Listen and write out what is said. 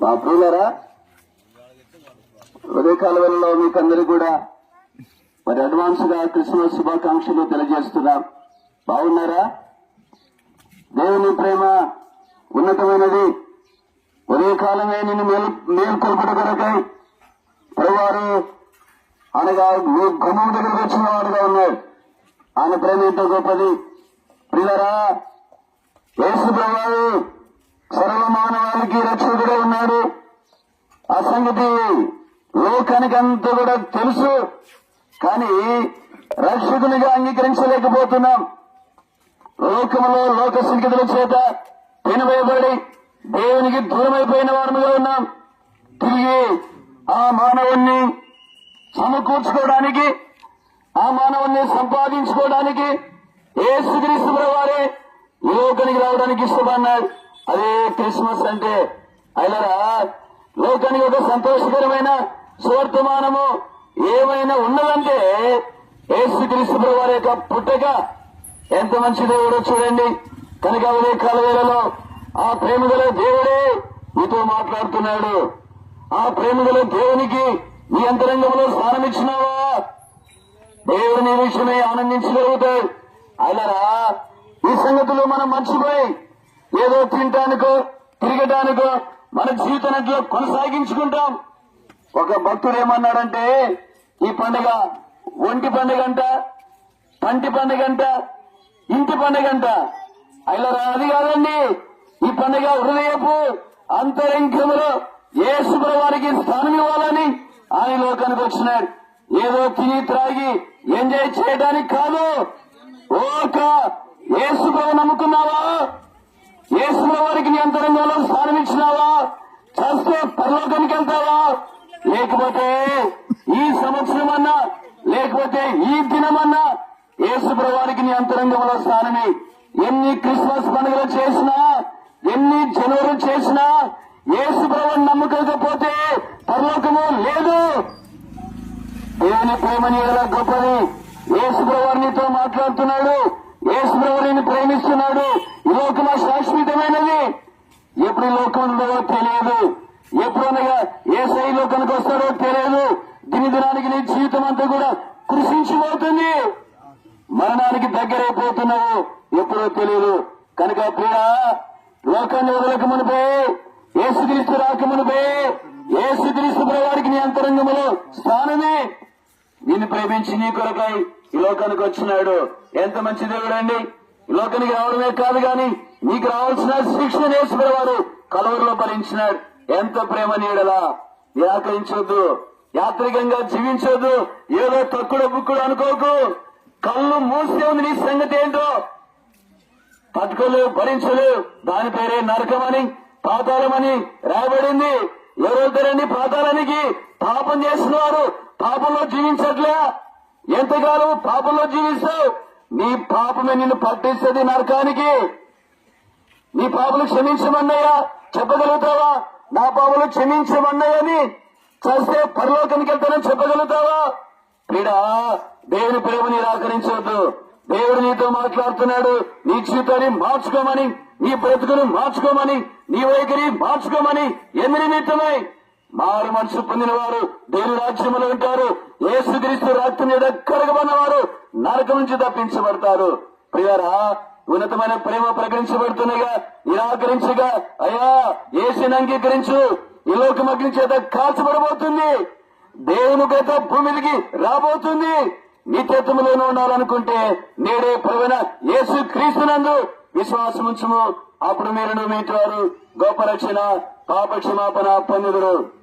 మా ప్రియులరా ఉదయకాలంలో మీకందరూ మీకు అందరికీ కూడా మరి అడ్వాన్స్గా క్రిస్మస్ శుభాకాంక్షలు తెలియజేస్తున్నాం. బాగున్నారా? దేవుని ప్రేమ ఉన్నతమైనది. ఉదయకాలమే నిన్ను మేలు మేల్కొల్పట కొరకై ప్రభువారు అనగా గుమ్మం దగ్గరకు వచ్చిన వాడుగా ఉన్నాడు ఆయన ప్రేమ ఎంతో గొప్పది. పిల్లరా యేసు ప్రభువారు సర్వ మానవానికి రక్షకుడే ఉన్నాడు. ఆ సంగతి లోకానికి అంత కూడా తెలుసు. కానీ రక్షకునిగా అంగీకరించలేకపోతున్నాం. లోకములో లోక సంగతుల చేత వినవేయబడి దేవునికి దూరమైపోయిన వారముగా ఉన్నాం. తిరిగి ఆ మానవుణ్ణి సమకూర్చుకోవడానికి ఆ మానవుణ్ణి సంపాదించుకోవడానికి ఏసుక్రీస్తు వారే లోకానికి రావడానికి ఇష్టపడినాడు క్రిస్మస్ అంటే అయినరా లోకానికి ఒక సంతోషకరమైన సువర్తమానము ఏమైనా ఉన్నదంటే ఏసుక్రీస్తు వారి యొక్క పుట్టక ఎంత మంచిదో కూడా చూడండి. కనుక ఉదయ కలవేలలో ఆ ప్రేమగల దేవుడే మీతో మాట్లాడుతున్నాడు. ఆ ప్రేమగల దేవునికి నీ అంతరంగంలో స్థానం ఇచ్చినావా? దేవుడు నీ విషయమై ఆనందించగలుగుతాడు. అయినరా ఈ సంగతులు మనం మర్చిపోయి ఏదో తింటానుకో తిరగటానికో మన జీవితానంట్లో కొనసాగించుకుంటాం. ఒక భక్తుడు ఏమన్నాడంటే ఈ పండుగ ఒంటి పండుగ అంట పంటి పండుగ అంట ఇంటి పండుగ అంట. అయినరా అది కాదండి ఈ పండుగ హృదయపు అంతరంగంలో ఏ వారికి స్థానం ఇవ్వాలని ఆయన లోకానికి వచ్చినాడు. ఏదో తిని త్రాగి ఎంజాయ్ చేయడానికి కాదు. ఓక యేసు నమ్ముకున్నావా? యేసు వారికి నీ అంతరంగంలో స్థానం ఇచ్చినావా? చస్తే పరలోకానికి వెళ్తావా? లేకపోతే ఈ సంవత్సరం అన్నా లేకపోతే ఈ దినమన్నా యేసు వారికి నీ అంతరంగంలో స్థానమే. ఎన్ని క్రిస్మస్ పండుగలు చేసినా ఎన్ని జనవరి చేసినా యేసు ప్రభుని నమ్మకపోతే పరలోకము లేదు. దేవుని ప్రేమని ఎలా గొప్పది. యేసుప్రభు నీతో మాట్లాడుతున్నాడు. యేసుప్రభు నేను ప్రేమిస్తున్నాడు ఈ లోకము శాశ్వతమైనది ఎప్పుడు ఈ లోకం ఉందో తెలియదు ఎప్పుడనగా ఏ శైలి తెలియదు దిని దినానికి నీ జీవితం అంతా కూడా కృషించిపోతుంది మరణానికి దగ్గరైపోతున్నావు. ఎప్పుడో తెలియదు కనుక ప్రియ లోకాన్ని వదలక మునిపే ఏసుక్రీస్తు రాక మునిపే ఏసుక్రీస్తు ప్రవారికి నీ అంతరంగములో స్థానమే. నిన్ను ప్రేమించి నీ కొరకై ఈ లోకానికి వచ్చినాడు. ఎంత మంచి దేవుడండి. ఈ లోకానికి రావడమే కాదు గాని నీకు రావాల్సిన శిక్షణ నేర్చుకునే వారు కలవరిలో భరించినాడు. ఎంత ప్రేమ నీడలా. నిరాకరించొద్దు. యాత్రికంగా జీవించొద్దు. ఏదో తక్కువ బుక్కుడు అనుకోకు. కళ్ళు మూస్తే ఉంది నీ సంగతి ఏంటో? పట్టుకోలేవు భరించలేవు. దాని పేరే నరకమని పాతాళమని రాయబడింది. ఎవరు వెళ్తారండి పాతాళానికి పాపం చేస్తున్నారు. పాపంలో జీవించట్లే. ఎంతకాలం పాపంలో జీవిస్తావు? నీ పాపమే నిన్ను పట్టిస్తుంది నరకానికి. నీ పాపలు క్షమించమన్నయ్యా. చెప్పగలుగుతావా? నా పాములు క్షమించమన్నాయని చస్తే పరలోకానికి వెళ్తానని చెప్పగలుగుతావా? క్రీడా దేవుని ప్రేమ నిరాకరించవద్దు. దేవుడు నీతో మాట్లాడుతున్నాడు. నీ జీవితాన్ని మార్చుకోమని నీ బ్రతుకును మార్చుకోమని నీ వైఖరి మార్చుకోమని ఎన్ని నిమిత్తమై మారు మనసు పొందిన వారు దేవుని రాజ్యములో ఉంటారు. ఏసుక్రీస్తు రాత్రి మీద కరగబడిన వారు నరకం నుంచి తప్పించబడతారు. ప్రియరా ఉన్నతమైన ప్రేమ ప్రకటించబడుతున్నాయిగా నిరాకరించగా. అయ్యా ఏసుని అంగీకరించు. ఈ లోకమగ్ని చేత కాల్చబడబోతుంది. దేవుని గత భూమికి రాబోతుంది. నిత్యత్వములోనే ఉండాలనుకుంటే నేడే ప్రవీణ యేసు క్రీస్తునందు విశ్వాసం ఉంచము. అప్పుడు మీరు మీటారు గొప్ప రక్షణ పాప క్షమాపణ పొందుదురు.